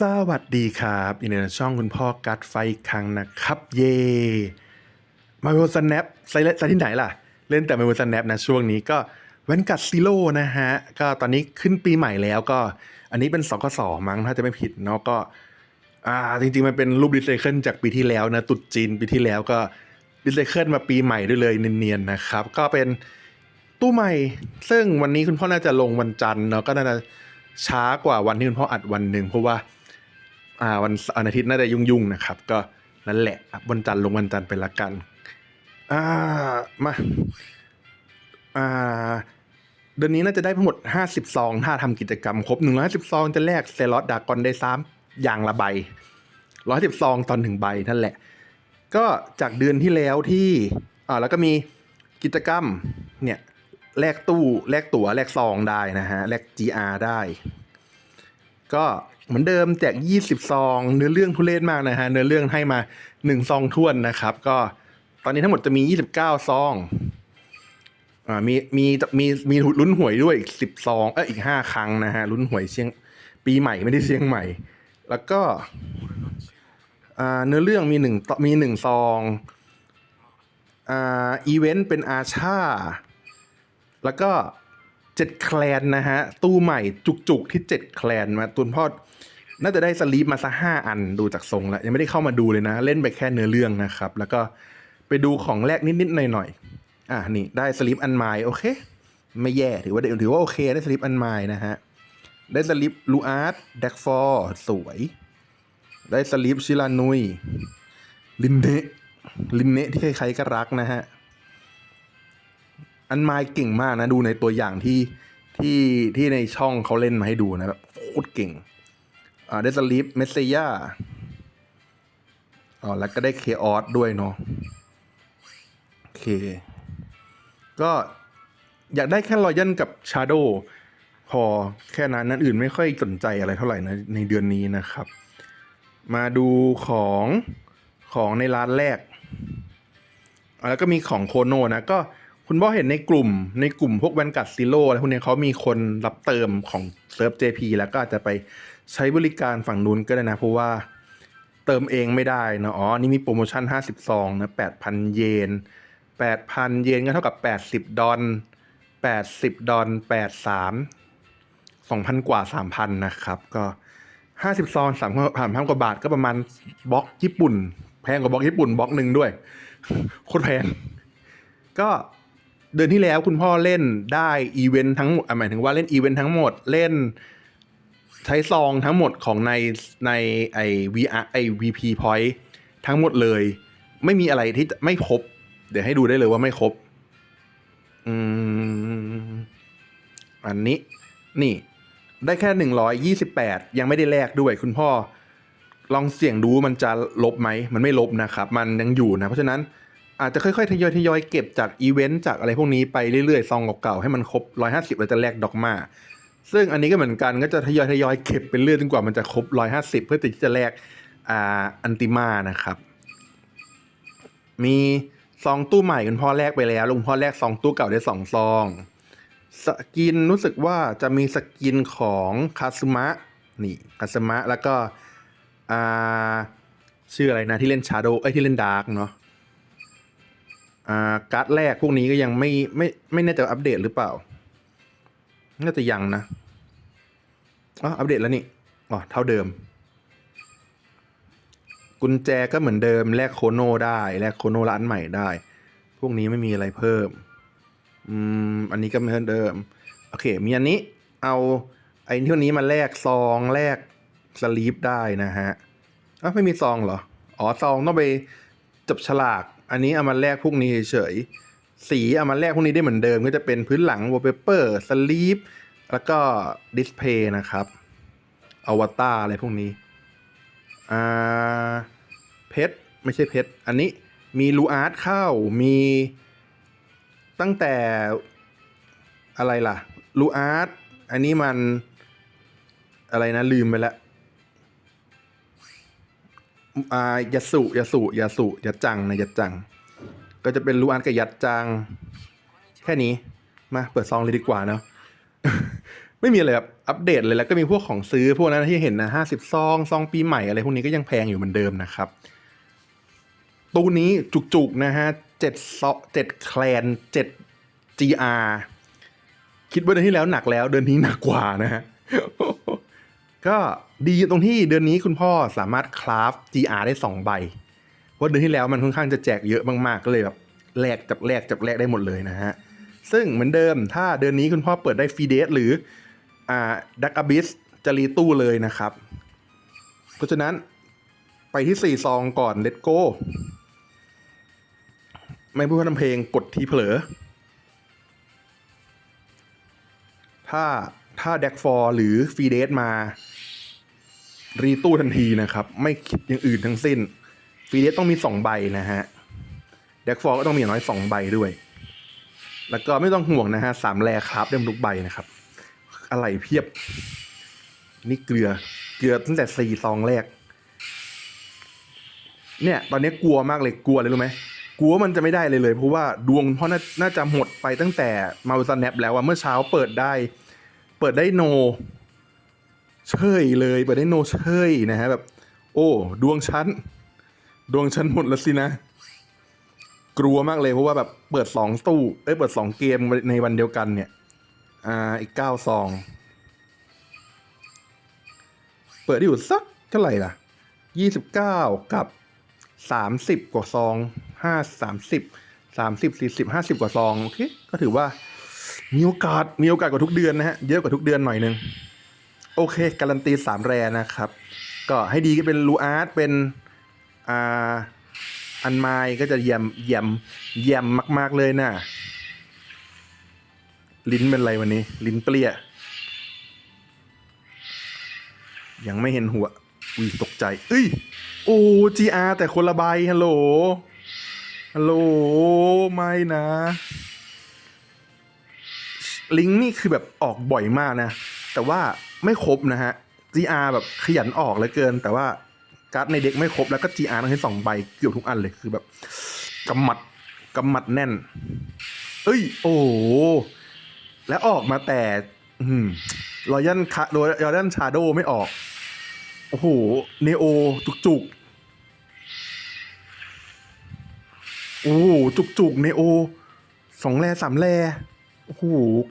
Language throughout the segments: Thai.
สวัสดีครับยินดีต้อนรับช่องคุณพ่อกัดไฟครั้งนะครับ เย่มาเวลสแนปใส่เล่นที่ไหนล่ะ เล่นแต่มาเวลสแนปนะช่วงนี้ก็แวนกัดซิโร่นะฮะ ก็ตอนนี้ขึ้นปีใหม่แล้วก็ อันนี้เป็น2กสมั้งถ้าจะไม่ผิดเนาะก็ อ่า จริง ๆ มันเป็นรูปรีไซเคิลจากปีที่แล้วนะ ตุดจีนปีที่แล้วก็รีไซเคิลมาปีใหม่ด้วยเลยเนียนๆนะครับ ก็เป็นตู้ใหม่ ซึ่งวันนี้คุณพ่อน่าจะลงวันจันทร์เนาะก็น่าจะช้ากว่าวันที่คุณพ่ออัดวันหนึ่งเพราะว่า อ่าวันวันอาทิตย์น่าจะยุ่งๆนะครับ ก็นั่นแหละวันจันทร์ลงวันจันทร์ไปละกัน อ่ามาอ่าเดือนนี้น่าจะได้ทั้งหมด 50 ซอง ถ้าทำกิจกรรมครบ 150 ซอง จะแลกเซลอดดากอนได้ซ้ำอย่างละใบ 110 ซองตอนหนึ่งใบนั่นแหละ ก็จากเดือนที่แล้วที่อ่าแล้วก็มีกิจกรรมเนี่ยแลกตู้แลกตั๋วแลกซองได้นะฮะแลก GR ได้ ก็เหมือนเดิมแจก 20 ซอง เนื้อเรื่องทุเรศมากนะฮะ เนื้อเรื่องให้มา 1 ซองท้วนนะครับ ก็ตอนนี้ทั้งหมดจะมี 29 ซอง อ่า มี มี มี มีลุ้นหวยด้วยอีก 10 ซอง เอออีก 5 ครั้งนะฮะ ลุ้นหวยเชียง ปีใหม่ไม่ได้เชียงใหม่ แล้วก็ อ่า เนื้อเรื่องมีหนึ่งมีหนึ่งซอง อ่า อีเวนต์เป็นอาชา แล้วก็ เจ็ดแคลนนะฮะ ตู้ใหม่จุกๆที่เจ็ดแคลนมาตุนพ่อน่าจะได้สลีปมาสักห้าอันดูจากทรงแล้ว ยังไม่ได้เข้ามาดูเลยนะ เล่นไปแค่เนื้อเรื่องนะครับ แล้วก็ไปดูของแรกนิดๆหน่อยๆอะนี่ได้สลีปอันไมล์โอเค ไม่แย่ถือว่าถือว่าโอเคได้สลีปอันไมล์นะฮะ ได้สลีปลูอาร์ตแดกฟอร์สวย ได้สลีปชิลานุยลินเนะลินเนะที่ใครๆก็รักนะฮะ อันไมเก่งมากนะดูในตัวอย่างที่ที่ที่ในช่องเขาเล่นมาให้ดูนะแบบโคตรเก่งอ่าได้สลีปเมสเซียอ๋อแล้วก็ได้เคออสด้วยเนาะโอเค ก็อยากได้แค่รอยันกับชาโดพอแค่นั้นนั้นอื่นไม่ค่อยสนใจอะไรเท่าไหร่นะในเดือนนี้นะครับ มาดูของของในร้านแรกอ่าแล้วก็มีของโคโนนะก็ คุณพ่อเห็นในกลุ่มในกลุ่มพวกแวนกัดซิโร่อะไรพวกนี้เขามีคนรับเติมของเซิร์ฟ JP แล้วก็อาจจะไปใช้บริการฝั่งนู้นก็ได้นะ เพราะว่าเติมเองไม่ได้นะอ๋อ นี่มีโปรโมชั่น 50ซองนะ8,000 เยน 8,000 เยนก็เท่ากับ 80 ดอล80 ดอล83 2,000 กว่า 3,000 นะครับ ก็ 50 ซอง3,000กว่าบาทก็ประมาณบล็อกญี่ปุ่น แพงกว่าบล็อกญี่ปุ่นบล็อกหนึ่งด้วยโคตรแพงก็ เดือนที่แล้วคุณพ่อเล่นได้อีเวนต์ทั้งหมดหมายถึงว่าเล่นอีเวนต์ทั้งหมดเล่นใช้ซองทั้งหมดของในในไอ VR ไอ VP Point ทั้งหมดเลย ไม่มีอะไรที่ไม่ครบ เดี๋ยวให้ดูได้เลยว่าไม่ครบ อืม อันนี้ นี่ ได้แค่หนึ่งร้อยยี่สิบแปดยังไม่ได้แลกด้วยคุณพ่อ ลองเสี่ยงดูมันจะลบไหม มันไม่ลบนะครับ มันยังอยู่นะ เพราะฉะนั้น อาจจะค่อยๆ ทยอยทยอยเก็บจากอีเวนต์จากอะไรพวกนี้ไปเรื่อยๆ ซองเก่าๆ ให้มันครบ 150เราจะแลกดอกมา ซึ่งอันนี้ก็เหมือนกันก็จะทยอยทยอยเก็บไปเรื่อยจนกว่ามันจะครบ 150 เพื่อที่จะแลกอ่าอันติมานะครับ มีซองตู้ใหม่คุณพ่อแลกไปแล้วลุงพ่อแลกซองตู้เก่าได้สองซองสกินรู้สึกว่าจะมีสกินของคาซึมะนี่คาซึมะแล้วก็อ่าชื่ออะไรนะที่เล่นชาโดเอ้ยที่เล่นดาร์กเนาะ อ่าการ์ดแรกพวกนี้ก็ยังไม่ไม่ไม่แน่ใจว่าอัปเดตหรือเปล่า น่าจะยังนะอ๋ออัปเดตแล้วนี่อ๋อเท่าเดิม กุญแจก็เหมือนเดิมแลกโคโนได้แลกโคโนร้านใหม่ได้ พวกนี้ไม่มีอะไรเพิ่มอืมอันนี้ก็เหมือนเดิม โอเค มีอันนี้เอาไอ้ที่นี้มาแลกซองแลกสลีปได้นะฮะอ้าไม่มีซองเหรอ อ๋อซองต้องไปจับฉลาก อันนี้เอามาแลกพวกนี้เฉยๆสีเอามาแลกพวกนี้ได้เหมือนเดิมก็จะเป็นพื้นหลังวอลเปเปอร์สลีปแล้วก็ดิสเพย์นะครับอวตารอะไรพวกนี้อ่าเพชรไม่ใช่เพชรอันนี้มีลูอาร์ตเข้ามีตั้งแต่อะไรล่ะลูอาร์ตอันนี้มันอะไรนะลืมไปแล้ว อ่ายาสุยาสุยาสุยัดจังนะยัดจัง ก็จะเป็นลูอาร์ตกับยัดจัง แค่นี้มาเปิดซองเลยดีกว่าเนาะไม่มีอะไรแบบอัปเดตเลยแล้วก็มีพวกของซื้อพวกนั้นที่เห็นนะห้าสิบซองซองปีใหม่อะไรพวกนี้ก็ยังแพงอยู่เหมือนเดิมนะครับตู้นี้จุกๆนะฮะเจ็ดซอเจ็ดแคลนเจ็ด GR คิดว่าเดือนที่แล้วหนักแล้วเดือนนี้หนักกว่านะฮะก็ ดีตรงที่เดือนนี้คุณพ่อสามารถคราฟ GR ได้สองใบ เพราะเดือนที่แล้วมันค่อนข้างจะแจกเยอะมากๆ ก็เลยแบบแลกจับแลกจับแลกได้หมดเลยนะฮะ ซึ่งเหมือนเดิมถ้าเดือนนี้คุณพ่อเปิดได้ฟีเดทหรืออ่าดักอบิสจะรีตู้เลยนะครับ เพราะฉะนั้นไปที่สี่ซองก่อนเลตโก้ไม่พูดพร่ำเพลงกดทีเผลอ ถ้าถ้าแดกฟอร์หรือฟีเดทมา รีตู้ทันทีนะครับ ไม่คิดอย่างอื่นทั้งสิ้นฟรีเดทต้องมีสองใบนะฮะแดกฟอร์ก็ต้องมีอย่างน้อยสองใบด้วย แล้วก็ไม่ต้องห่วงนะฮะสามแลครับได้หมทุกใบนะครับ อะไรเพียบ นี่เกลือ เกลือตั้งแต่สี่ซองแรก เนี่ย ตอนนี้กลัวมากเลยกลัวเลยรู้ไหมกลัวมันจะไม่ได้เลยเลย เพราะว่าดวงเพราะน่าน่าจะหมดไปตั้งแต่มาวิสแนปแล้วว่าเมื่อเช้าเปิดได้ เปิดได้โน เชยเลยเปิดได้โนเชยนะฮะแบบ โอ้ ดวงชั้น ดวงชั้นหมดแล้วสินะ กลัวมากเลยเพราะว่าแบบเปิดสองตู้เอ้ยเปิดสองเกมในวันเดียวกันเนี่ย อ่าอีกเก้าซอง เปิดได้อยู่สักเท่าไหร่ล่ะยี่สิบเก้ากับสามสิบกว่าซองห้าสามสิบสามสิบสี่สิบห้าสิบกว่าซองโอเคก็ถือว่ามีโอกาสมีโอกาสกว่าทุกเดือนนะฮะเยอะกว่าทุกเดือนหน่อยนึง โอเค การันตีสามแรนะครับ ก็ให้ดีก็เป็นลูอาร์ตเป็นอ่าอันไมก็จะเยี่ยมเยี่ยมเยี่ยมมาก ๆ เลยนะลิ้นเป็นไรวันนี้ ลิ้นเปรี้ย ยังไม่เห็นหัวอุ้ยตกใจ เอ้ย โอ้ GR แต่คนละใบฮัลโหล ฮัลโหล ไม่นะ ลิงก์นี่คือแบบออกบ่อยมากนะ แต่ว่า ไม่ครบนะฮะ GR แบบขยันออกเหลือเกิน แต่ว่าการ์ดในเด็กไม่ครบแล้วก็ GR ต้องให้สองใบเกือบทุกอันเลยคือแบบกำมัดกำมัดแน่น เอ้ย โอ้แล้วออกมาแต่รอยันคาโดรอยันชาโดไม่ออก โอ้โห เนโอจุกจุกโอ้จุกจุกเนโอสองแร่สามแร่โอ้โห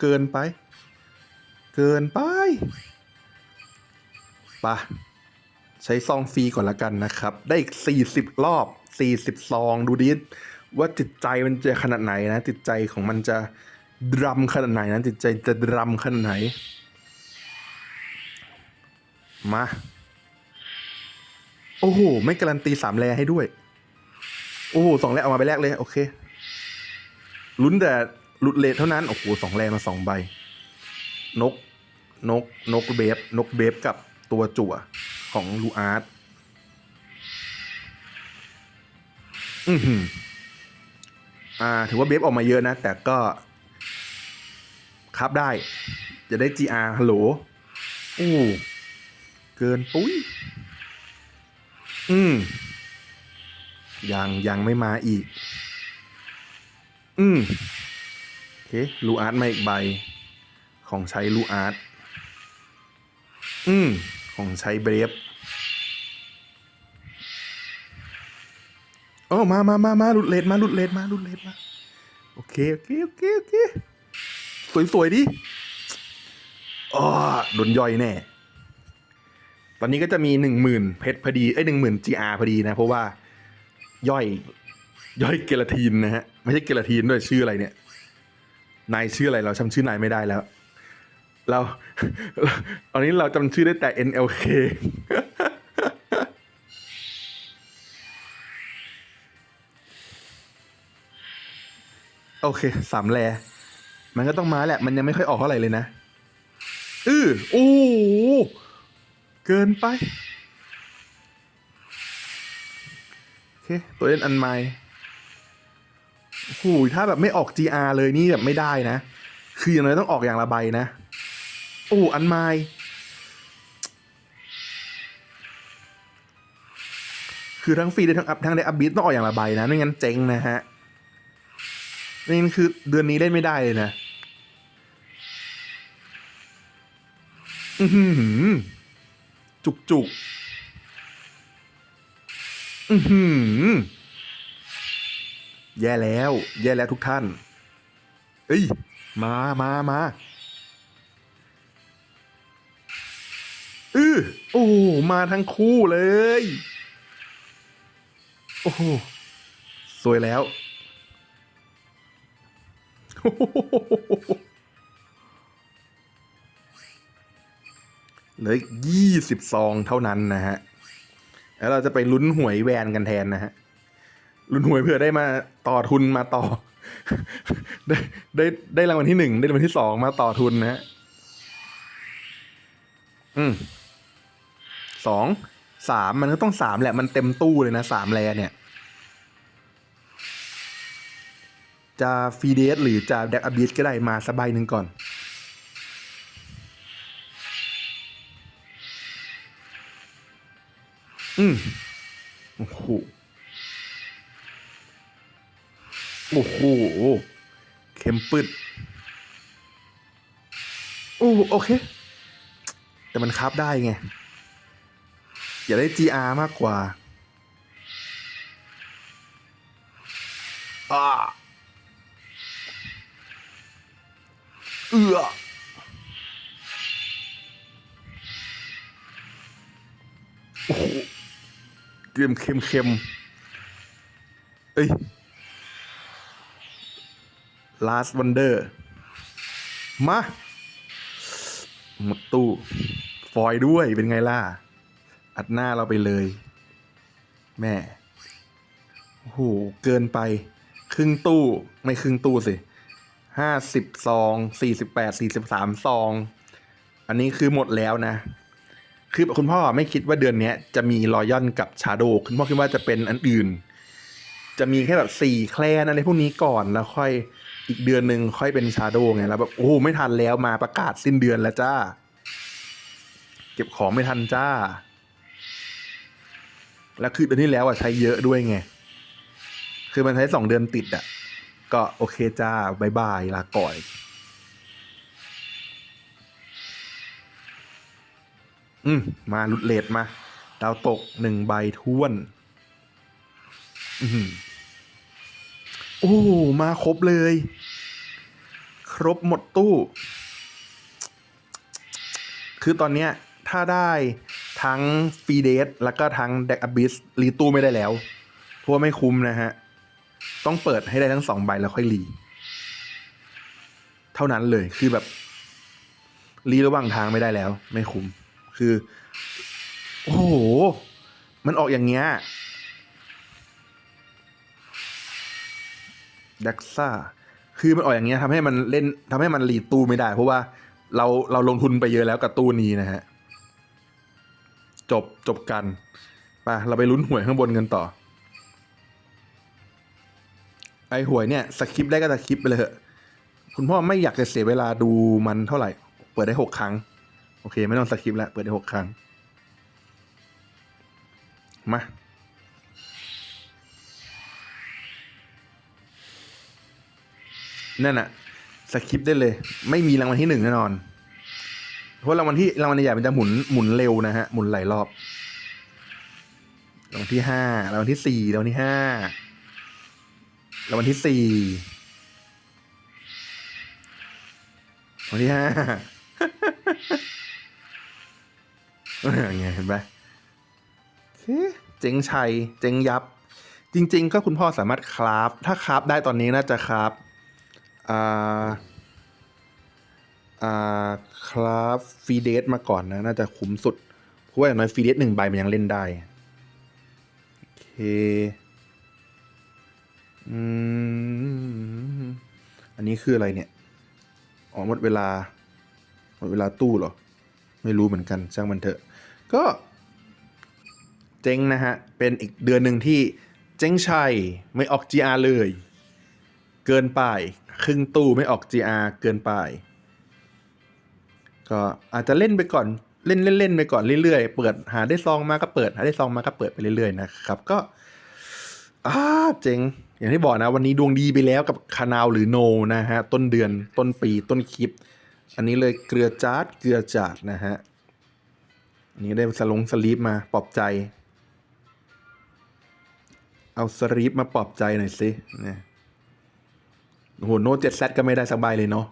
เกินไป เกินไป ปะใช้ซองฟรีก่อนละกันนะครับ ได้อีกสี่สิบรอบสี่สิบซอง ดูดิว่าจิตใจมันจะขนาดไหนนะ จิตใจของมันจะดรัมขนาดไหนนะจิตใจจะดรัมขนาดไหน มา โอ้โห ไม่การันตีสามแรให้ด้วย โอ้โหสองแรเอามาไปแรกเลย โอเค ลุ้นแต่หลุดเลทเท่านั้น โอ้โหสองแรมาสองใบ นก นก นกเบฟนกเบฟกับ ตัวจั่วของลูอาร์ตอือหืออ่า ถือว่าเบฟออกมาเยอะนะ แต่ก็ ครับได้ จะได้ GR ฮัลโหลโอ้เกินปุ้ย อืม ยัง ยังไม่มาอีก อืมโอเคลูอาร์ตมาอีกใบ ของใช้ลูอาร์ตอืม ของใช้เบรฟโอ้มามามามาหลุดเลดมาหลุดเลดมาหลุดเลดมาโอเคโอเคโอเคโอเคสวยๆดิอ๋อโดนย่อยแน่ ตอนนี้ก็จะมีหนึ่งหมื่นเพชรพอดีเอ้ยหนึ่งหมื่น GR พอดีนะ เพราะว่าย่อยย่อยเกลาทีนนะฮะ ไม่ใช่เกลาทีนด้วยชื่ออะไรเนี่ย นายชื่ออะไรเราจำชื่อนายไม่ได้แล้ว เราตอนนี้เราจำชื่อได้แต่ NLK โอเค สามแล มันก็ต้องมาแหละ มันยังไม่ค่อยออกเท่าไหร่เลยนะ อือโอ้เกินไป โอเค ตัวเล่นอันใหม่โอ้โหถ้าแบบไม่ออก GR เลยนี่แบบไม่ได้นะ คืออย่างน้อยต้องออกอย่างละใบนะ โอ้อันใหม่คือทั้งฟรีได้ทั้งอัพทั้งได้อัพบีทต้องออกอย่างละใบนะไม่งั้นเจ๊งนะฮะไม่คือเดือนนี้เล่นไม่ได้เลยนะอือหือจุกจุกอือหือแย่แล้ว แย่แล้วทุกท่าน เอ้ย มามามา อือโอ้มาทั้งคู่เลย โอ้โหสวยแล้ว เหลือยี่สิบซองเท่านั้นนะฮะ แล้วเราจะไปลุ้นหวยแวนกันแทนนะฮะ ลุ้นหวยเพื่อได้มาต่อทุนมาต่อ ได้ได้ได้รางวัลที่หนึ่งได้รางวัลที่สองมาต่อทุนนะฮะ อืม สองสามมันก็ต้องสามแหละมันเต็มตู้เลยนะสามแลเนี่ย จะฟีเดสหรือจะแดกอบิสก็ได้มาสบายหนึ่งก่อน อืมโอ้โหโอ้โหเข็มปึดโอ้โอเค แต่มันคราฟได้ไง อย่าได้ GR มากกว่าอ่าเอือโอ้โหเกมเค็มเค็มเอ้ย last wonder มาหมดตู้ ฟอยด้วยเป็นไงล่ะ อัดหน้าเราไปเลย แม่โอ้โหเกินไป ครึ่งตู้ไม่ครึ่งตู้สิห้าสิบซองสี่สิบแปดสี่สิบสามซอง อันนี้คือหมดแล้วนะ คือคุณพ่อไม่คิดว่าเดือนนี้จะมีรอยอนกับชาโดคุณพ่อคิดว่าจะเป็นอันอื่น จะมีแค่แบบสี่แคลนอะไรพวกนี้ก่อนแล้วค่อยอีกเดือนหนึ่งค่อยเป็นชาโดไงแล้วแบบโอ้ไม่ทันแล้วมาประกาศสิ้นเดือนแล้วจ้า เก็บของไม่ทันจ้า แล้วคือเดือนที่แล้วอะใช้เยอะด้วยไง คือมันใช้สองเดือนติดอะ ก็โอเคจ้าบายบายลาก่อย อืม มาลุดเลดมา ดาวตกหนึ่งใบท้วน อือหือโอ้มาครบเลย ครบหมดตู้ คือตอนเนี้ย ถ้าได้ ทั้งฟีเดสแล้วก็ทั้งเด็กอบิสรีตู้ไม่ได้แล้วเพราะว่าไม่คุ้มนะฮะ ต้องเปิดให้ได้ทั้งสองใบแล้วค่อยรี เท่านั้นเลยคือแบบรีระหว่างทางไม่ได้แล้ว ไม่คุ้มคือ โอ้โห มันออกอย่างเงี้ยดักซ่าคือมันออกอย่างเงี้ยทำให้มันเล่นทำให้มันรีตู้ไม่ได้ เพราะว่าเราเราลงทุนไปเยอะแล้วกับตู้นี้นะฮะ จบจบกันไปเราไปลุ้นหวยข้างบนกันต่อ ไอหวยเนี่ยสคริปได้ก็สคริปไปเลยเถอะคุณพ่อไม่อยากจะเสียเวลาดูมันเท่าไหร่ เปิดได้หกครั้ง โอเค ไม่ต้องสคริปแล้วเปิดได้หกครั้ง มานั่นอะสคริปได้เลย ไม่มีรางวัลที่หนึ่งแน่นอน เพราะรางวัลที่รางวัลใหญ่มันจะหมุนหมุนเร็วนะฮะหมุนหลายรอบรางวัลที่ห้ารางวัลที่สี่รางวัลที่ห้ารางวัลที่สี่รางวัลที่ห้าไงเห็นไหมเคเจ๊งชัย เจ๊งยับ จริง ๆ ก็คุณพ่อสามารถคราฟ ถ้าคราฟได้ตอนนี้น่าจะคราฟอ่า อ่าคราฟฟีเดสมาก่อนนะ น่าจะคุ้มสุด เพราะว่าอย่างน้อยฟีเดสหนึ่งใบมันยังเล่นได้ โอเคอืมอันนี้คืออะไรเนี่ย อ๋อหมดเวลา หมดเวลาตู้เหรอ ไม่รู้เหมือนกันช่างมันเถอะ ก็เจ๊งนะฮะ เป็นอีกเดือนหนึ่งที่เจ๊งชัยไม่ออก GR เลย เกินไป ครึ่งตู้ไม่ออก GR เกินไป ก็อาจจะเล่นไปก่อนเล่นเล่นเล่นไปก่อนเรื่อยๆ เปิดหาได้ซองมาก็เปิด หาได้ซองมาก็เปิดไปเรื่อยๆนะครับ ก็อ้าเจ๋งอย่างที่บอกนะ วันนี้ดวงดีไปแล้วกับคานาวหรือโนนะฮะ ต้นเดือนต้นปีต้นคลิป อันนี้เลยเกลือจาดเกลือจาดนะฮะนี่ได้สลงสลีปมาปลอบใจ เอาสลีปมาปลอบใจหน่อยสิเนี่ยโหโน้ตเจ็ดแซก็ไม่ได้สบายเลยเนาะ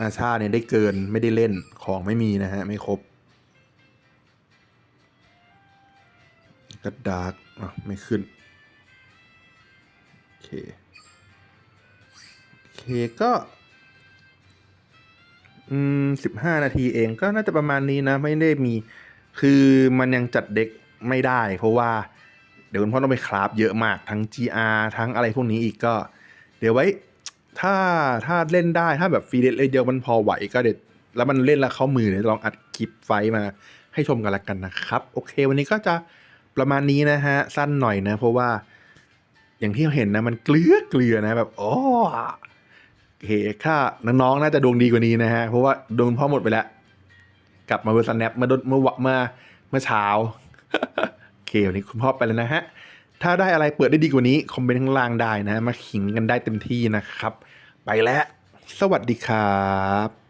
อาชาเนี่ยได้เกินไม่ได้เล่นของไม่มีนะฮะ ไม่ครบกระดาษอะไม่ขึ้น โอเค โอเคก็ อืมสิบห้านาทีเองก็น่าจะประมาณนี้นะ ไม่ได้มี คือมันยังจัดเด็กไม่ได้ เพราะว่า เดี๋ยวคุณพ่อต้องไปคราฟเยอะมากทั้ง GR ทั้งอะไรพวกนี้อีกก็ เดี๋ยวไว้ ถ้าถ้าเล่นได้ถ้าแบบฟรีเดเลยเดียวมันพอไหวก็เด็ดแล้วมันเล่นแล้วเข้ามือเดี๋ยวลองอัดคลิปไฟมาให้ชมกันละกันนะครับ โอเค วันนี้ก็จะประมาณนี้นะฮะ สั้นหน่อยนะ เพราะว่า อย่างที่เราเห็นนะ มันเกลือเกลือนะแบบโอ้โอเคค่าน้องๆน่าจะดวงดีกว่านี้นะฮะ เพราะว่าโดวงพ่อหมดไปแล้ว กลับมาเวอร์สแนปมื่อดเมื่อวะมื่อเมื่อเช้าโอเควันนี้คุณพ่อไปแล้วนะฮะ ถ้าได้อะไรเปิดได้ดีกว่านี้ คอมเมนต์ข้างล่างได้นะ มาขิงกันได้เต็มที่นะครับ ไปแล้ว สวัสดีครับ